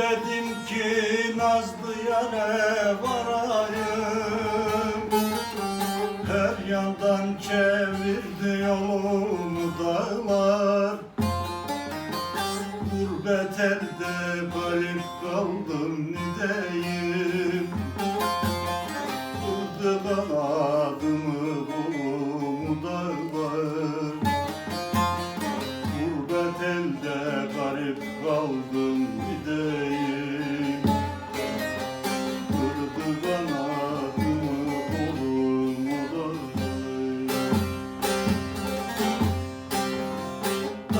Dedim ki Nazlı yare varayım? Her yandan çevirdi yolumu dağlar. Gurbet elde garip kaldım nideyim. Vurdu kanadımı kolumu dağlar. Gurbet elde garip kaldım gideyim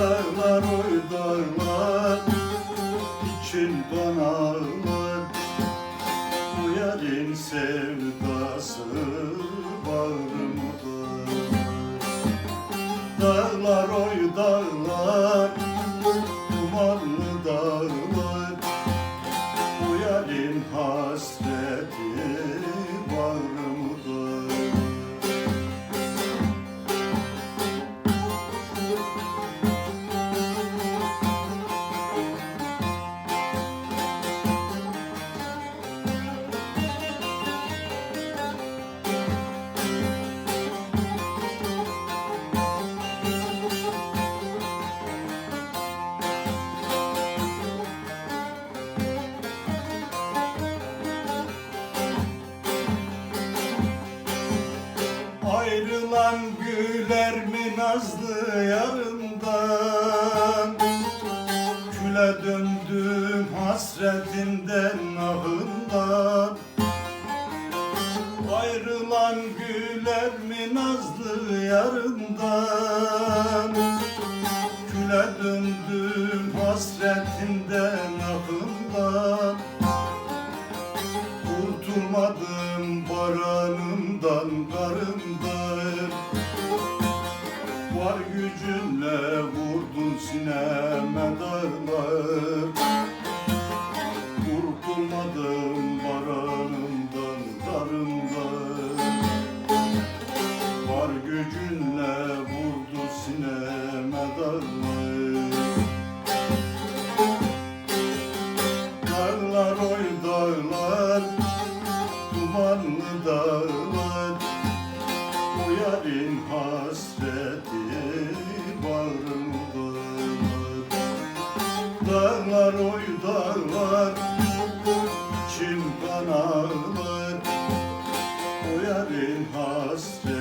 Dağlar oy dağlar için kanarlar Bu yarın sevdası bağrımda Ayrılan güler mi nazlı yarından? Küle döndüm hasretinden ahından. Ayrılan güler mi nazlı yarından? Küle döndüm hasretinden ahından. Kurtulmadım baranımdan karımdan gücünle vurdun sineme dağlar Kurtulmadım baranımdan karımdan Var gücünle vurdu sineme dağlar Dağlar oy dağlar Dumanlı dağlar Çektim hasreti bağrımda Dağlar oy dağlar Çimkan ağlar. O yarin hasreti